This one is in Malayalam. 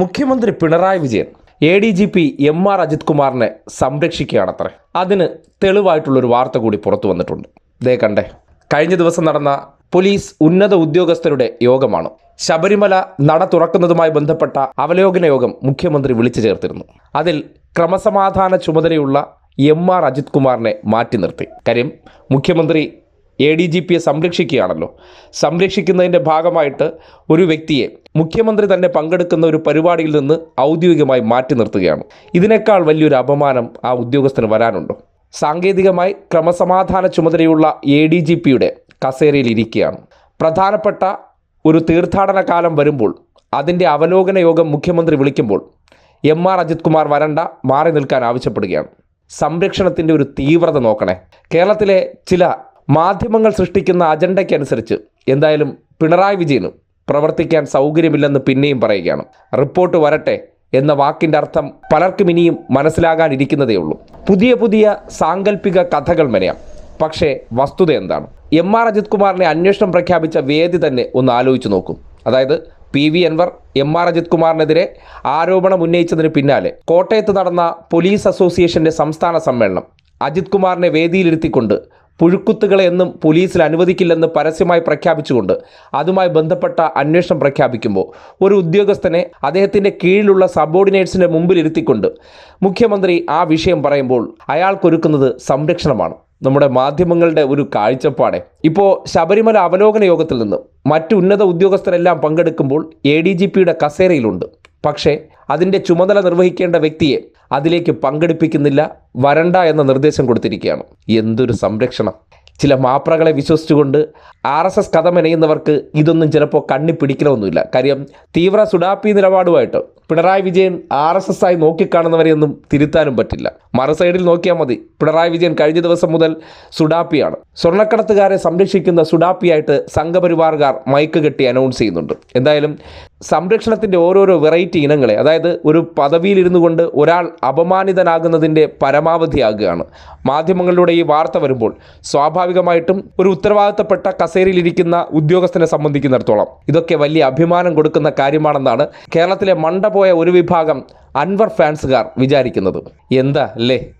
മുഖ്യമന്ത്രി Pinarayi Vijayan A D G P M R Ajith കുമാറിനെ സംരക്ഷിക്കുകയാണത്രേ. അതിന് തെളിവായിട്ടുള്ളൊരു വാർത്ത കൂടി പുറത്തു വന്നിട്ടുണ്ട്. ദേ കണ്ടേ. കഴിഞ്ഞ ദിവസം നടന്ന പോലീസ് ഉന്നത ഉദ്യോഗസ്ഥരുടെ യോഗമാണ്. ശബരിമല നട തുറക്കുന്നതുമായി ബന്ധപ്പെട്ട അവലോകന യോഗം മുഖ്യമന്ത്രി വിളിച്ചു ചേർത്തിരുന്നു. അതിൽ ക്രമസമാധാന ചുമതലയുള്ള എം ആർ അജിത് കുമാറിനെ മാറ്റി നിർത്തി. കാര്യം മുഖ്യമന്ത്രി എ ഡി ജി പിയെ സംരക്ഷിക്കുകയാണല്ലോ. സംരക്ഷിക്കുന്നതിന്റെ ഭാഗമായിട്ട് ഒരു വ്യക്തിയെ മുഖ്യമന്ത്രി തന്നെ പങ്കെടുക്കുന്ന ഒരു പരിപാടിയിൽ നിന്ന് ഔദ്യോഗികമായി മാറ്റി നിർത്തുകയാണ്. ഇതിനേക്കാൾ വലിയൊരു അപമാനം ആ ഉദ്യോഗസ്ഥന് വരാനുണ്ടോ. സാങ്കേതികമായി ക്രമസമാധാന ചുമതലയുള്ള എ ഡി ജി പിയുടെ കസേരയിൽ ഇരിക്കുകയാണ്. പ്രധാനപ്പെട്ട ഒരു തീർത്ഥാടന കാലം വരുമ്പോൾ അതിന്റെ അവലോകന യോഗം മുഖ്യമന്ത്രി വിളിക്കുമ്പോൾ എം ആർ അജിത് കുമാർ വരണ്ട മാറി നിൽക്കാൻ ആവശ്യപ്പെടുകയാണ്. സംരക്ഷണത്തിന്റെ ഒരു തീവ്രത നോക്കണേ. കേരളത്തിലെ ചില മാധ്യമങ്ങൾ സൃഷ്ടിക്കുന്ന അജണ്ടയ്ക്കനുസരിച്ച് എന്തായാലും പിണറായി വിജയനും പ്രവർത്തിക്കാൻ സൗകര്യമില്ലെന്ന് പിന്നെയും പറയുകയാണ്. റിപ്പോർട്ട് വരട്ടെ എന്ന വാക്കിന്റെ അർത്ഥം പലർക്കും ഇനിയും മനസ്സിലാകാനിരിക്കുന്നതേ ഉള്ളൂ പുതിയ പുതിയ സാങ്കല്പിക കഥകൾ മെനയാം. പക്ഷേ വസ്തുത എന്താണ്? എം ആർ അജിത് കുമാറിനെ അന്വേഷണം പ്രഖ്യാപിച്ച വേദി തന്നെ ഒന്ന് ആലോചിച്ച് നോക്കും. അതായത് P V Anwar M R Ajith കുമാറിനെതിരെ ആരോപണം ഉന്നയിച്ചതിന് പിന്നാലെ കോട്ടയത്ത് നടന്ന പോലീസ് അസോസിയേഷന്റെ സംസ്ഥാന സമ്മേളനം അജിത് കുമാറിനെ വേദിയിലിരുത്തിക്കൊണ്ട് പുഴുക്കുത്തുകളെ എന്നും പോലീസിൽ അനുവദിക്കില്ലെന്ന് പരസ്യമായി പ്രഖ്യാപിച്ചുകൊണ്ട് അതുമായി ബന്ധപ്പെട്ട അന്വേഷണം പ്രഖ്യാപിക്കുമ്പോൾ ഒരു ഉദ്യോഗസ്ഥനെ അദ്ദേഹത്തിന്റെ കീഴിലുള്ള സബോർഡിനേറ്റ്സിന്റെ മുമ്പിൽ ഇരുത്തിക്കൊണ്ട് മുഖ്യമന്ത്രി ആ വിഷയം പറയുമ്പോൾ അയാൾക്കൊരുക്കുന്നത് സംരക്ഷണമാണ്. നമ്മുടെ മാധ്യമങ്ങളുടെ ഒരു കാഴ്ചപ്പാടെ. ഇപ്പോൾ ശബരിമല അവലോകന യോഗത്തിൽ നിന്ന് മറ്റു ഉന്നത ഉദ്യോഗസ്ഥരെല്ലാം പങ്കെടുക്കുമ്പോൾ എ ഡി ജി പിയുടെ കസേരയിലുണ്ട്. പക്ഷേ അതിന്റെ ചുമതല നിർവഹിക്കേണ്ട വ്യക്തിയെ അതിലേക്ക് പങ്കെടുപ്പിക്കുന്നില്ല വരണ്ട എന്ന നിർദ്ദേശം കൊടുത്തിരിക്കുകയാണ്. എന്തൊരു സംരക്ഷണം. ചില മാപ്രകളെ വിശ്വസിച്ചുകൊണ്ട് ആർ എസ് എസ് കഥ മെനയുന്നവർക്ക് ഇതൊന്നും ചിലപ്പോൾ കണ്ണി പിടിക്കലൊന്നുമില്ല. കാര്യം തീവ്ര സുഡാപ്പി നിലപാടുമായിട്ട് Pinarayi Vijayan R S S ആയി നോക്കിക്കാണുന്നവരെയൊന്നും തിരുത്താനും പറ്റില്ല. മറുസൈഡിൽ നോക്കിയാൽ മതി. പിണറായി വിജയൻ കഴിഞ്ഞ ദിവസം മുതൽ സുഡാപ്പിയാണ്. സ്വർണക്കടത്തുകാരെ സംരക്ഷിക്കുന്ന സുഡാപ്പിയായിട്ട് സംഘപരിവാറുകാർ മൈക്ക് കെട്ടി അനൗൺസ് ചെയ്യുന്നുണ്ട്. എന്തായാലും സംരക്ഷണത്തിന്റെ ഓരോരോ വെറൈറ്റി ഇനങ്ങളെ അതായത് ഒരു പദവിയിലിരുന്നു കൊണ്ട് ഒരാൾ അപമാനിതനാകുന്നതിന്റെ പരമാവധിയാകുകയാണ്. മാധ്യമങ്ങളിലൂടെ ഈ വാർത്ത വരുമ്പോൾ സ്വാഭാവികമായിട്ടും ഒരു ഉത്തരവാദിത്തപ്പെട്ട കസേരയിലിരിക്കുന്ന ഉദ്യോഗസ്ഥനെ സംബന്ധിക്കുന്നിടത്തോളം ഇതൊക്കെ വലിയ അഭിമാനം കൊടുക്കുന്ന കാര്യമാണെന്നാണ് കേരളത്തിലെ മണ്ടപോയ ഒരു വിഭാഗം അൻവർ ഫാൻസുകാർ വിചാരിക്കുന്നത്. എന്താ അല്ലേ?